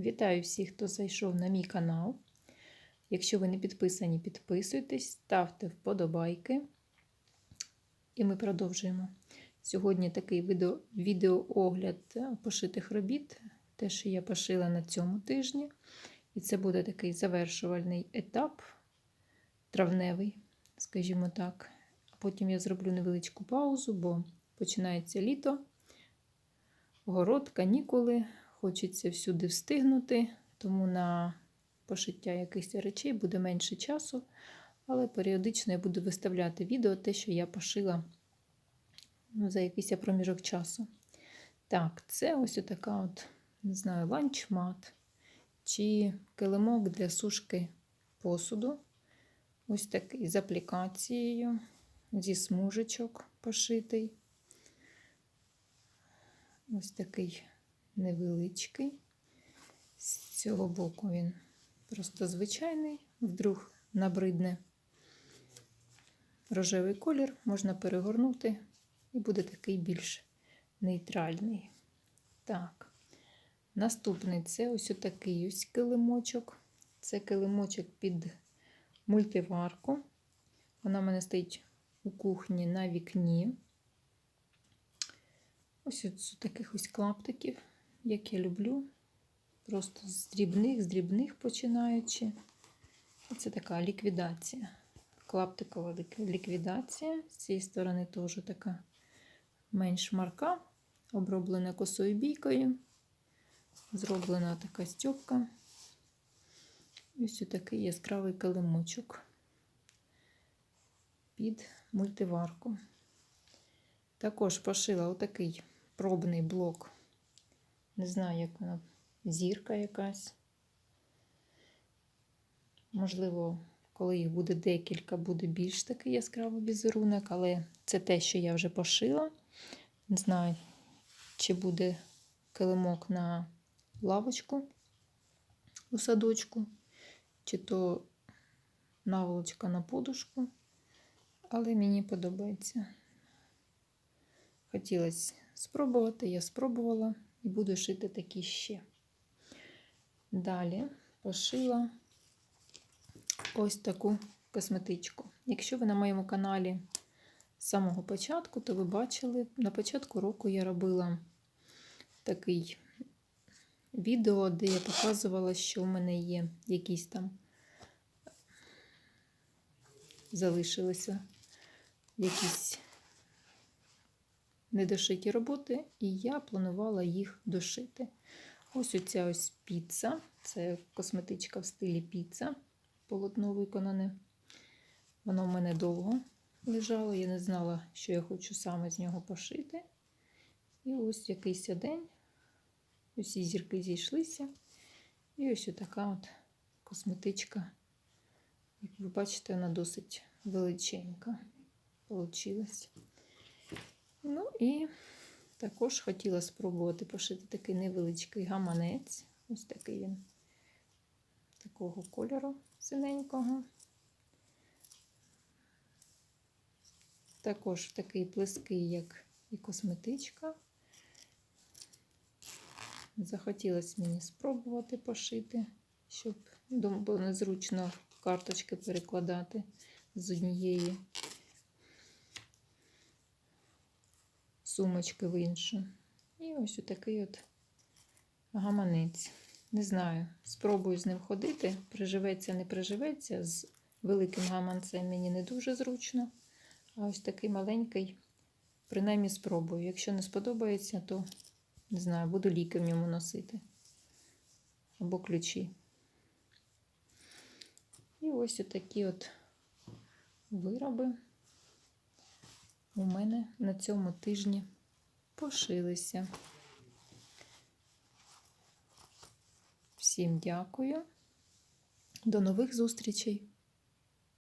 Вітаю всіх, хто зайшов на мій канал. Якщо ви не підписані, підписуйтесь, ставте вподобайки. І ми продовжуємо. Сьогодні такий відео, відеоогляд е, пошитих робіт, те, що я пошила на цьому тижні. І це буде такий завершувальний етап, травневий, скажімо так. Потім я зроблю невеличку паузу, бо починається літо, город, канікули. Хочеться всюди встигнути, тому на пошиття якихось речей буде менше часу, але періодично я буду виставляти відео, те, що я пошила ну, за якийсь проміжок часу. Так, це ось така от, не знаю, ланчмат чи килимок для сушки посуду. Ось такий з аплікацією, зі смужечок пошитий. Ось такий невеличкий. З цього боку він просто звичайний, вдруг набридне рожевий колір, можна перегорнути, і буде такий більш нейтральний. Так, наступний це ось такий ось килимочок. Це килимочок під мультиварку. Вона в мене стоїть у кухні на вікні. Ось з таких ось клаптиків, як я люблю. Просто з дрібних, з дрібних починаючи. Це така ліквідація. Клаптикова ліквідація. З цієї сторони теж така менш марка, оброблена косою бійкою. Зроблена така стьопка. Ось такий яскравий килимочок під мультиварку. Також пошила отакий пробний блок. Не знаю, як вона, зірка якась. Можливо, коли їх буде декілька, буде більш такий яскравий візерунок, але це те, що я вже пошила. Не знаю, чи буде килимок на лавочку у садочку, чи то наволочка на подушку, але мені подобається. Хотілося спробувати, я спробувала і буду шити такі ще. Далі пошила ось таку косметичку. Якщо ви на моєму каналі з самого початку, то ви бачили, на початку року я робила такий відео, де я показувала, що в мене є якісь там залишилися якісь недошиті роботи, і я планувала їх дошити. Ось оця ось піца, це косметичка в стилі піца, полотно виконане. Воно в мене довго лежало, я не знала, що я хочу саме з нього пошити. І ось якийсь день усі зірки зійшлися. І ось така от косметичка. Як ви бачите, вона досить величенька получилась. Ну і також хотіла спробувати пошити такий невеличкий гаманець. Ось такий він такого кольору синенького. Також такий плеский, як і косметичка. Захотілося мені спробувати пошити, щоб було незручно карточки перекладати з однієї сумочки в іншу. І ось отакий от гаманець. Не знаю, спробую з ним ходити. Приживеться, не приживеться. З великим гаманцем мені не дуже зручно. А ось такий маленький, принаймні спробую. Якщо не сподобається, то не знаю, буду ліки в ньому носити. Або ключі. І ось отакі от вироби у мене на цьому тижні пошилися. Всім дякую. До нових зустрічей!